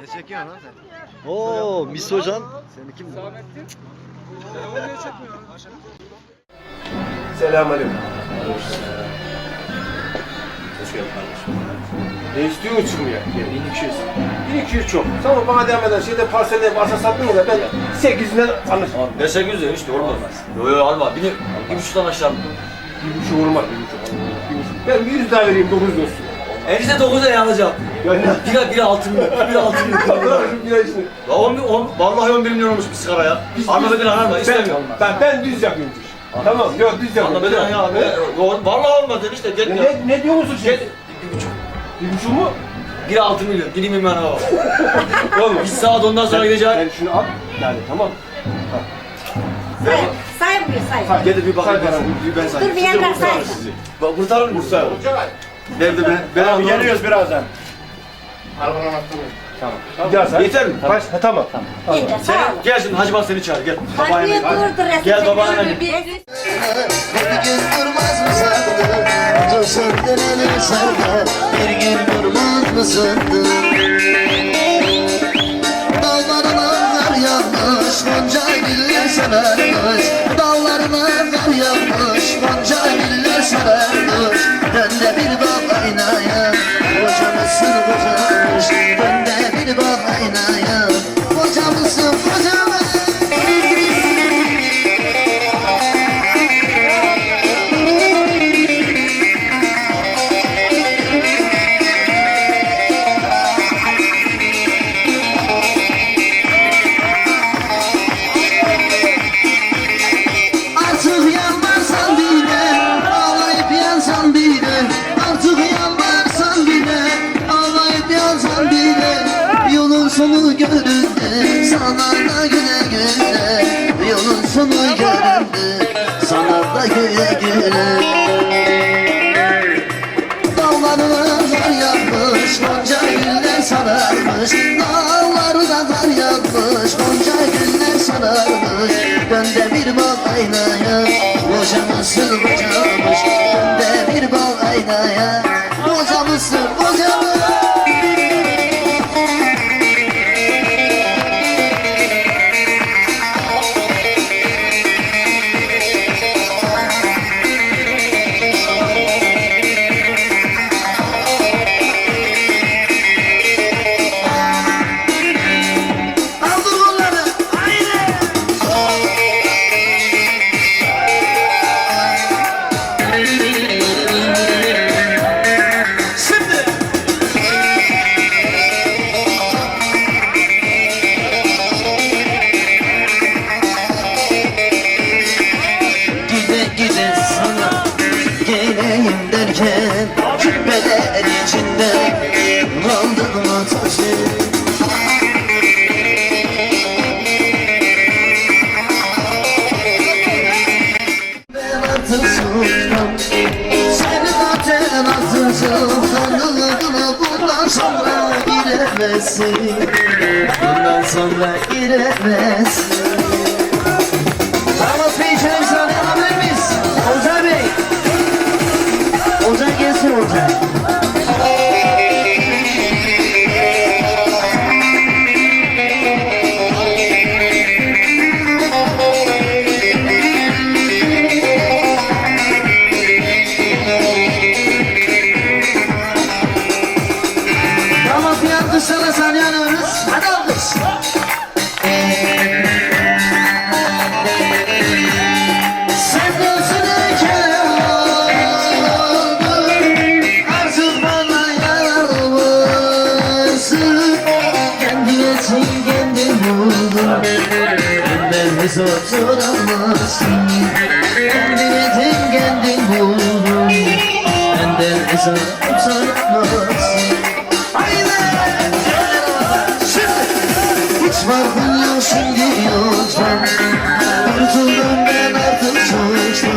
Ne çekiyorsun lan sen? Oo mis hocam. Seni kim? Selamünaleyküm. Hoş geldin kardeşim. Ne istiyorsun için mi ya? 1200. 1200 çok. Tamam bana devam eden şeyde parselde varsa satmıyor da ben 800'den anlaşırım. Ne 800 lira işte olmaz. Yo yo alma. Bir, bir buçuktan aşağı. Bir buçuk olmaz, bir buçuk. Bir buçuk. Ben bir yüz daha vereyim, 900 olsun. Enişte 9 lira alacağım. Yani Bir bir altı milyon. Bir altı milyon. şu bir ay şimdi. Ya 10, 10, vallahi 11 milyon olmuş bir sigara ya. Anla beni arama Ben, istemiyorum. ben, ben düz yapıyorum. Tamam, yok düz yapıyorum. beni ya. Ne, yo, vallahi olmaz enişte. Gel. Ne, ne diyor musun Gel. şimdi? Bir buçuk. Bir buçuk mu? Bir altı milyon. Gideyim hemen hava. Olmaz. Bir saat ondan sonra gideceğim. Sen şunu al. Yani tamam. Say, say buyur say. Say. Gelin bir bakayım Say ben, ben Dur bir de yandan say. Bak kurtarın mı? Nerede ben? Ben Abi anlamadım. geliyoruz birazdan. Bir daha say. Yeter mi? Baş, ha, tamam. Yeter Sen sağ ol. gel şimdi Hacı bak seni çağır gel. Bir gel. Gel çekelim. gel. Bir- gün durmaz mı sandın? Dur söndürelim senden Bir gün durmaz mı sandın? Dağlarına kar yağmış Gonca güller sararmış Dağlarına kar yağmış Gonca güller sararmış da güle güle Dağlarına kar yağmış Gonca güller sararmış. Dağlarına kar yağmış Gonca güller sararmış. Dön de bir bak aynaya Kocamısın kocamış Dön de bir bak aynaya Kocamısın kocamış Damat Bey şöyle Soramazsın Haydi! Şimdi! Hiç farkın yok şimdi yoktan Kurtuldum ben artık çoktan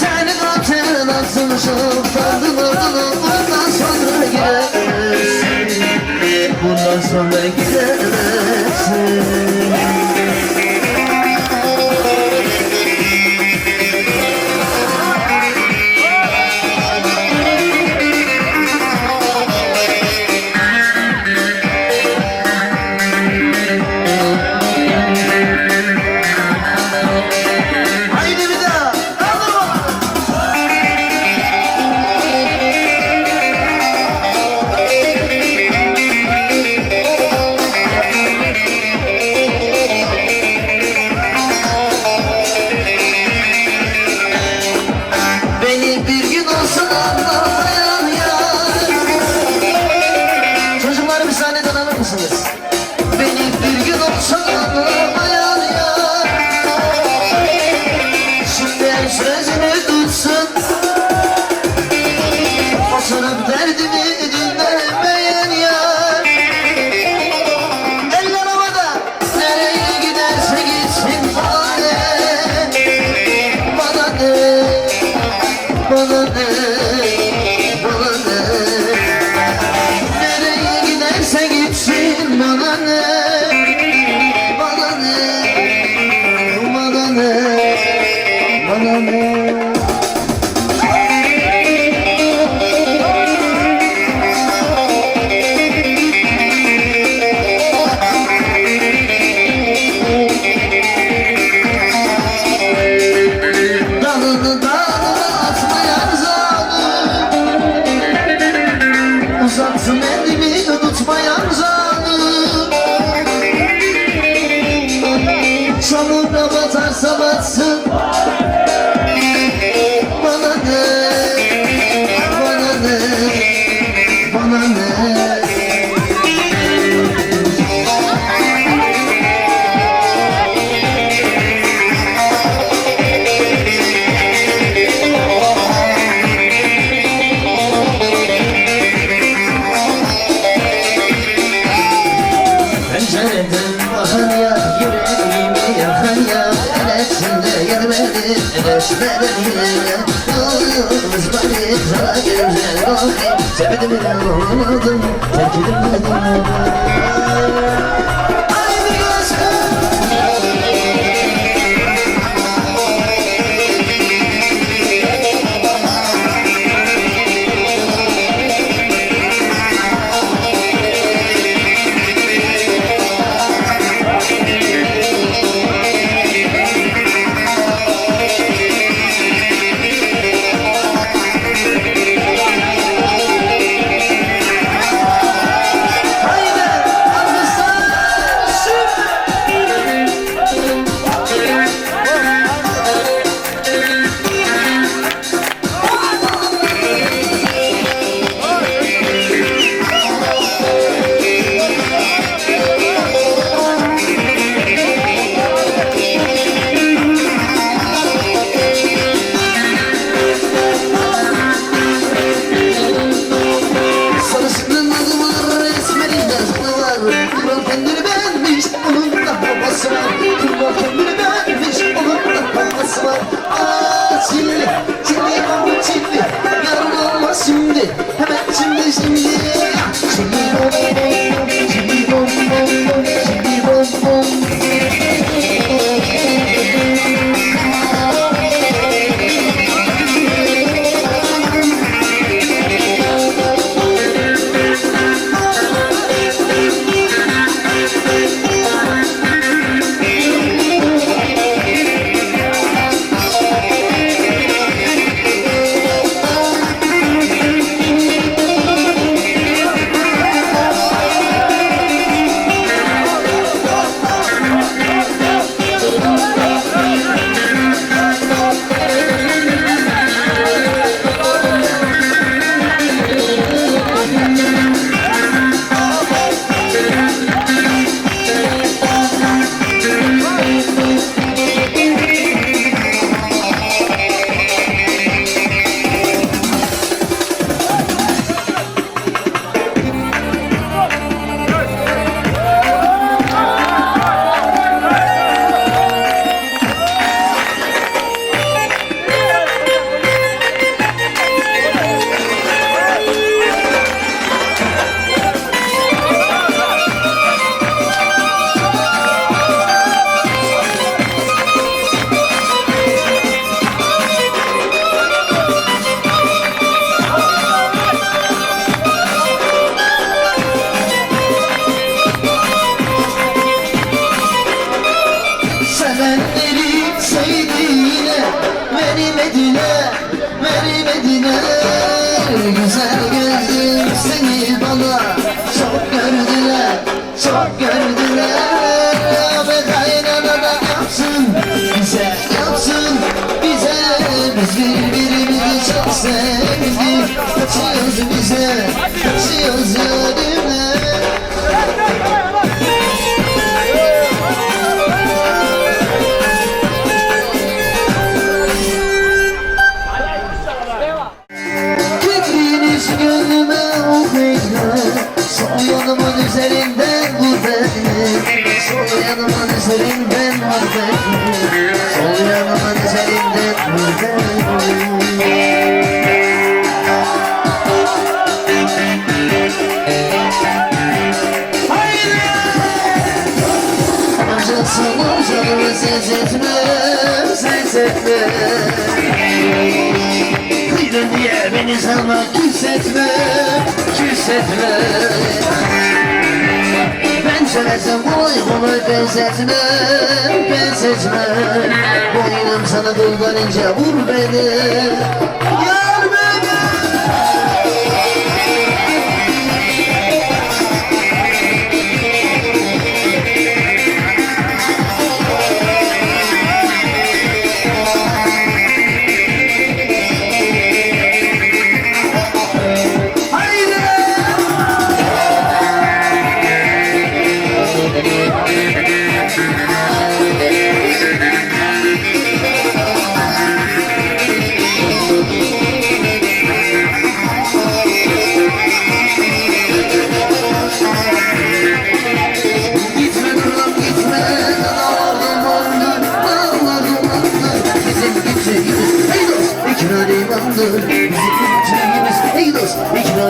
Seni zaten nasıl çoktan Bundan sonra girersin Bundan sonra girersin Nasıl var? Kurban kendini ben hiç olur. Nasıl var? Acil. ben sevdiğine Beni Medine, beni Medine Güzel gördüm seni bana Çok gördüler, çok gördüler. Ve kaynanana yapsın, bize yapsın Bize, biz birbirimizi çok sevdik Kaçıyoruz bize, kaçıyoruz. etme Gidin diye beni sana küs etme Küs etme. Ben söylesem kolay kolay pes etme Pes etme Boynum sana dıldan vur beni. Ya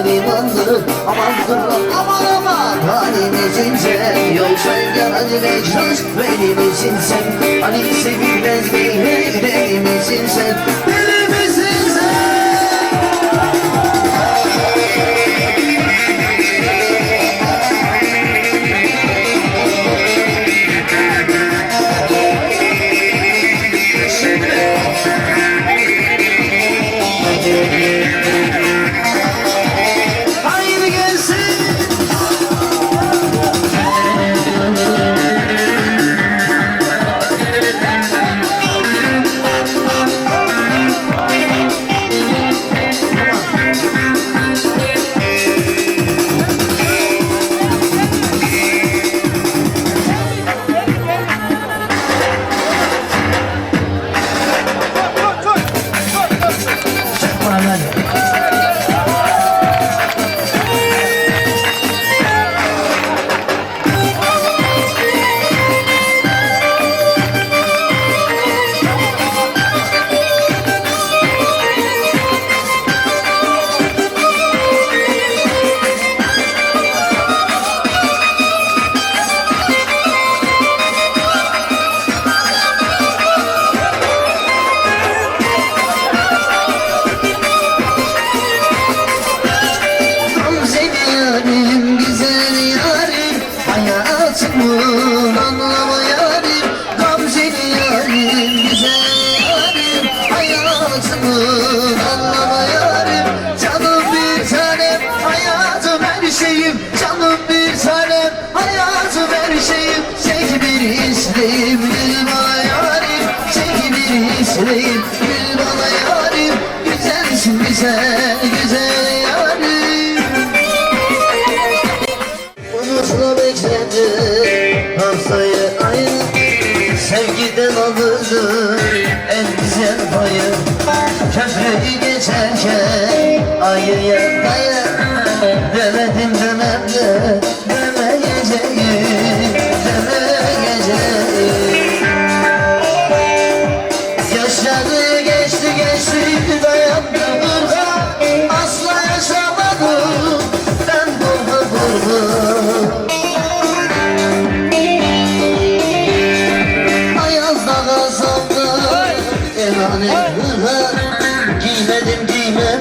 limandır Aman kıbrım aman aman. Halim içinse Yol sen gel acele çalış Benim için sen Hani sevilmez değil Benim için sen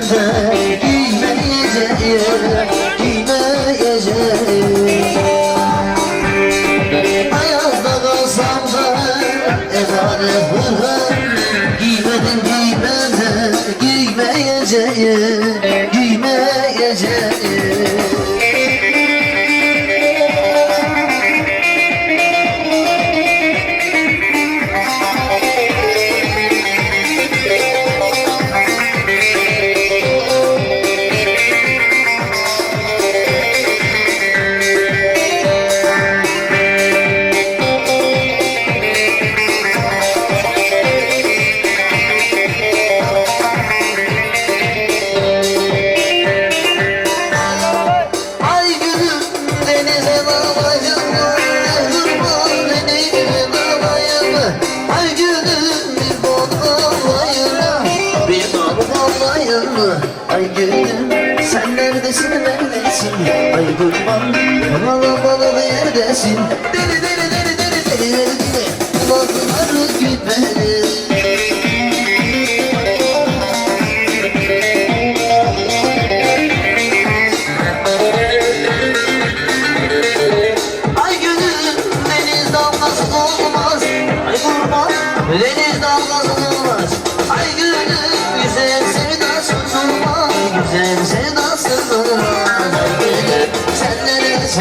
said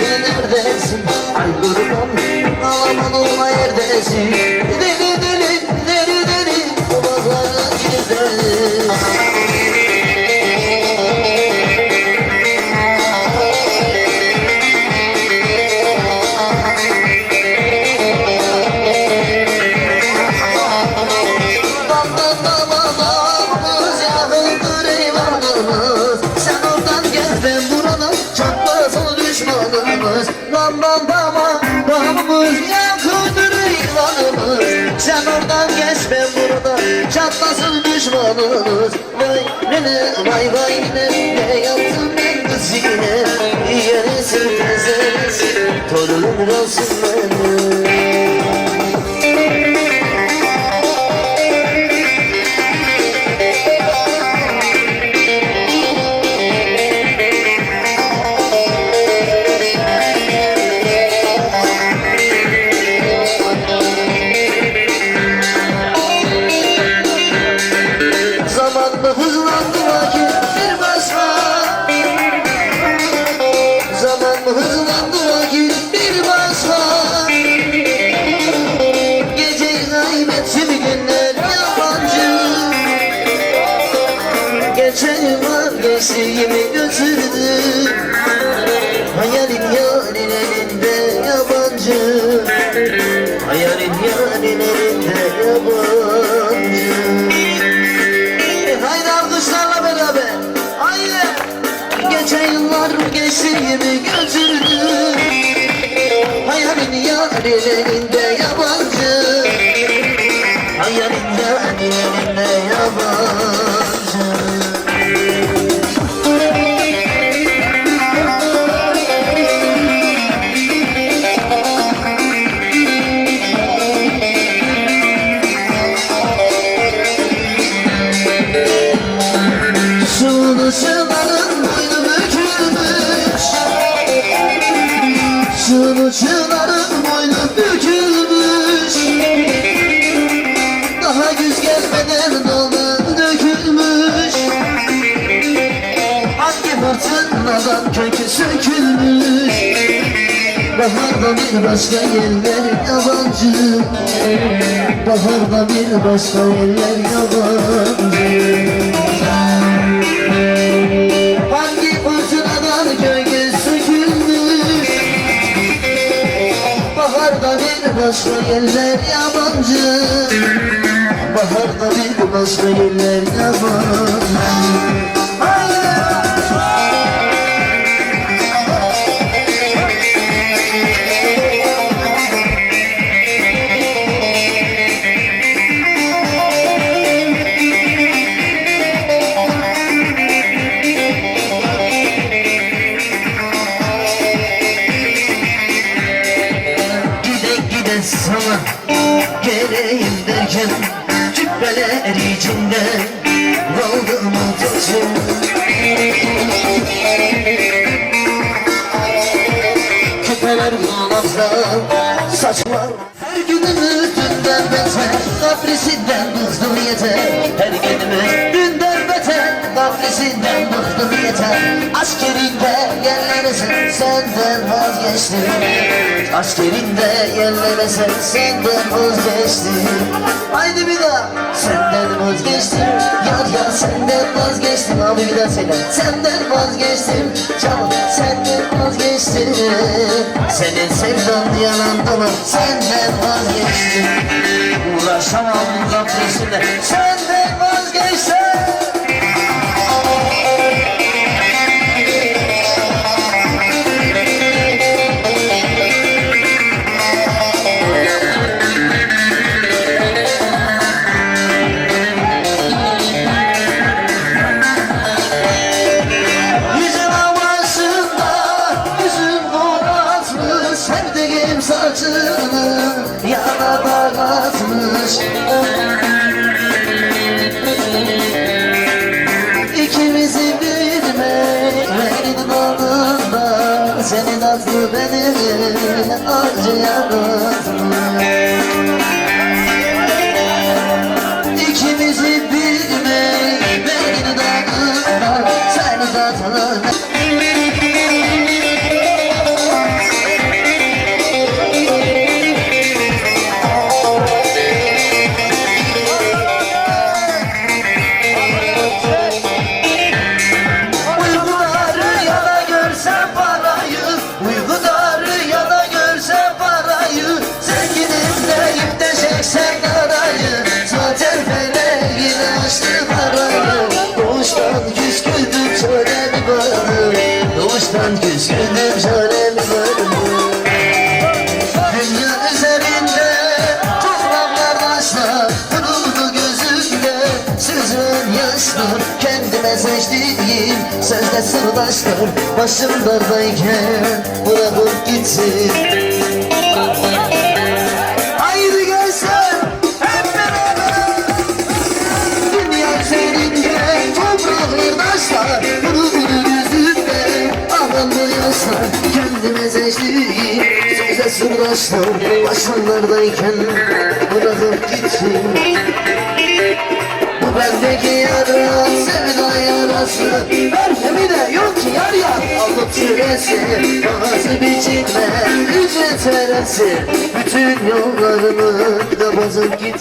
neredesin neredesin? Ay kurban ağlaman olma yerdesin Sen oradan geç ben buradan çatlasın düşmanımız. Vay nene vay vay nene ne yaptım ben kız yine Yeresin tezeresi torunum olsun benim yıllar geçtiğimi götürdü Hayalin elinde yabancı. Hayalin elinde Baharda bir başka yerler yabancı. Baharda bir başka yerler yabancı. Hangi fırtınadan gölge sökülmüş? Baharda bir başka yerler yabancı. Baharda bir başka yerler yabancı kulağımda saçlar Her günümüz dünden beter Kaprisinden bıktım yeter Her günümüz Kaprisinden bıktım yeter. Askerinde yerlere sen senden vazgeçtim. Askerinde yerlere sen senden vazgeçtim. Haydi bir daha. Senden vazgeçtim. Yar yar senden vazgeçtim. Abi bir daha söyle. Senden vazgeçtim. Canım senden vazgeçtim. Senin sevdan yalan dolan. Senden vazgeçtim. Uğraşamam kaprisine Senden sırdaşlar başım dardayken bırakıp gitsin. Haydi gelsen hep beraber. Dünya üzerinde toprak yurdaşlar Bunu bunun Kendime zecliği söze sırdaşlar Başımlardayken bırakıp gitsin. Bendeki yara sevda yarası. Merhemine yok ki yar yar. Alıp süresi Bazı biçimde ücret veresi Bütün yollarımı da bozun git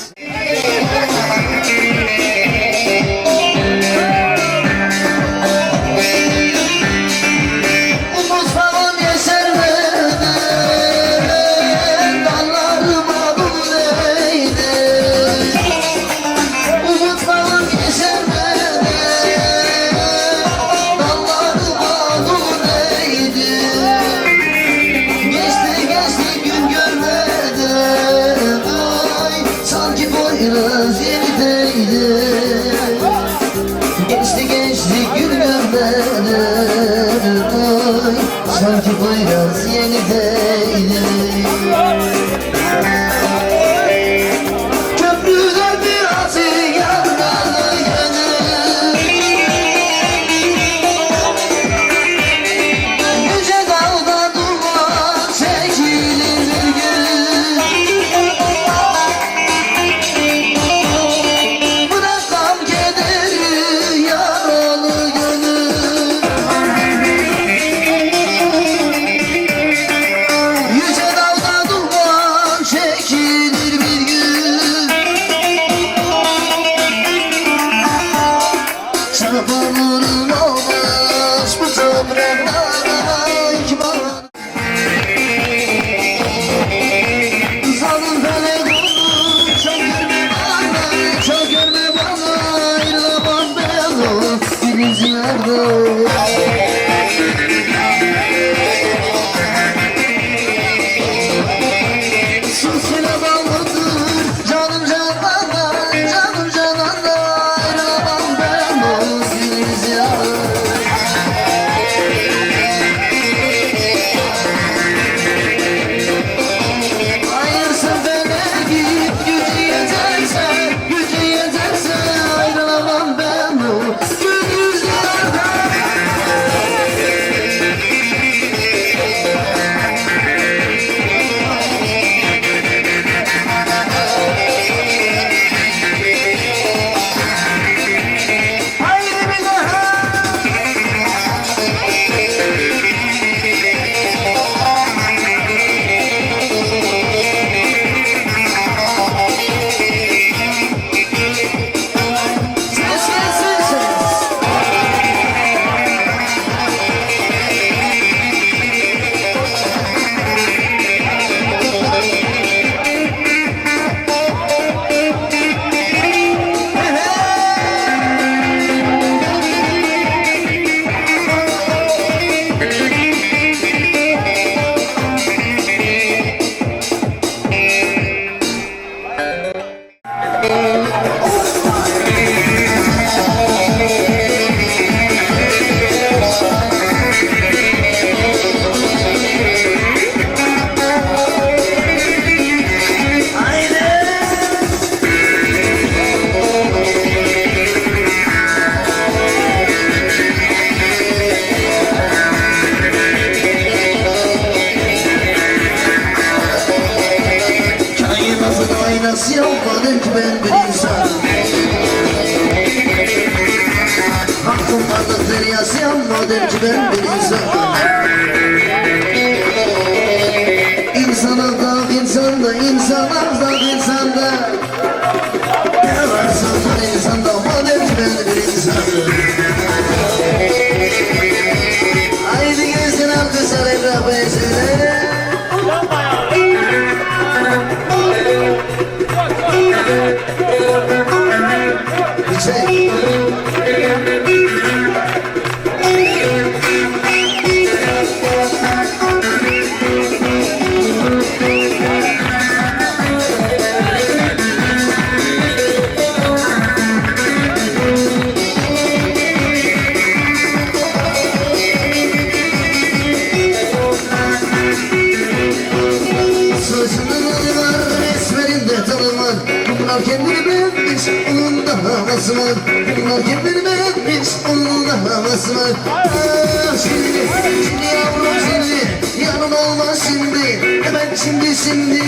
şimdi şimdi.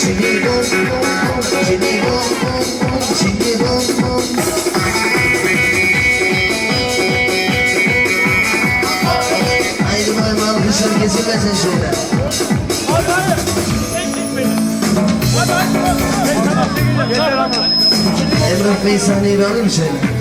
Şimdi bom bom, şimdi bom bom Şimdi bom bom Haydi alkışlar kesilmesin şöyle. Bey sahneyi bir alayım şöyle.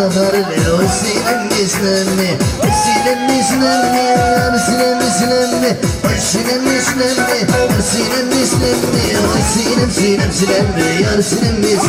Yederin haberle o sinem ismimi O sinem ismimi yar sinem ismimi O sinem ismimi o sinem ismimi O sinem sinem sinemi yar sinem